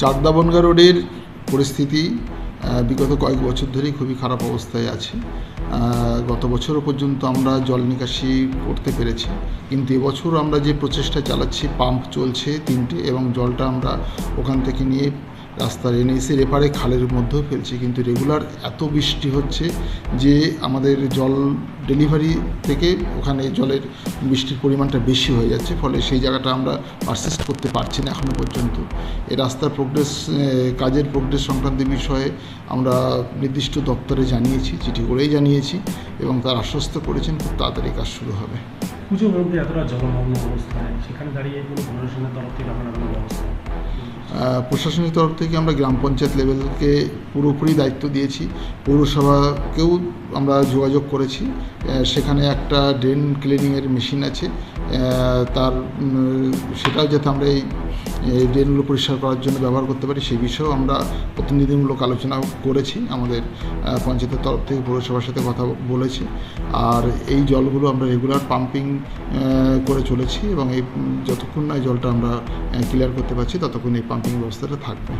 চারদাবনগা রোডের পরিস্থিতি বিগত কয়েক বছর ধরেই খুবই খারাপ অবস্থায় আছে। গত বছরও পর্যন্ত আমরা জল নিকাশি করতে পেরেছি। কিন্তু এবছর আমরা যে প্রচেষ্টা চালাচ্ছি, পাম্প চলছে তিনটে এবং জলটা আমরা ওখান থেকে নিয়ে রাস্তার এনএসির এপারে খালের মধ্যেও ফেলছে, কিন্তু রেগুলার এত বৃষ্টি হচ্ছে যে আমাদের জল ডেলিভারি থেকে ওখানে জলের বৃষ্টির পরিমাণটা বেশি হয়ে যাচ্ছে, ফলে সেই জায়গাটা আমরা পারসিস্ট করতে পারছি না এখনও পর্যন্ত। এই রাস্তার প্রোগ্রেস কাজের প্রোগ্রেস সংক্রান্ত বিষয়ে আমরা নির্দিষ্ট দপ্তরে জানিয়েছি, চিঠি করেই জানিয়েছি এবং তার আশ্বস্ত করেছেন, খুব তাড়াতাড়ি কাজ শুরু হবে। পুজো মধ্যে এতটা জলমগ্ন অবস্থায়, সেখানে দাঁড়িয়ে কোনো প্রশাসনের তরফ থেকে আপনারা ব্যবস্থা আহ, প্রশাসনিক তরফ থেকে আমরা গ্রাম পঞ্চায়েত লেভেলকে পুরোপুরি দায়িত্ব দিয়েছি। পৌরসভাকেও আমরা যোগাযোগ করেছি। সেখানে একটা ড্রেন ক্লিনিংয়ের মেশিন আছে। তার সেটাও যাতে আমরা এই এই ড্রেনগুলো পরিষ্কার করার জন্য ব্যবহার করতে পারি। সেই বিষয়েও আমরা প্রতিনিধিমূলক আলোচনা করেছি। আমাদের পঞ্চায়েতের তরফ থেকে পৌরসভার সাথে কথা বলেছি। আর এই জলগুলো আমরা রেগুলার পাম্পিং করে চলেছি এবং এই, যতক্ষণ না এই জলটা আমরা ক্লিয়ার করতে পারছি, ততক্ষণ এই পাম্পিং ব্যবস্থাটা থাকবে।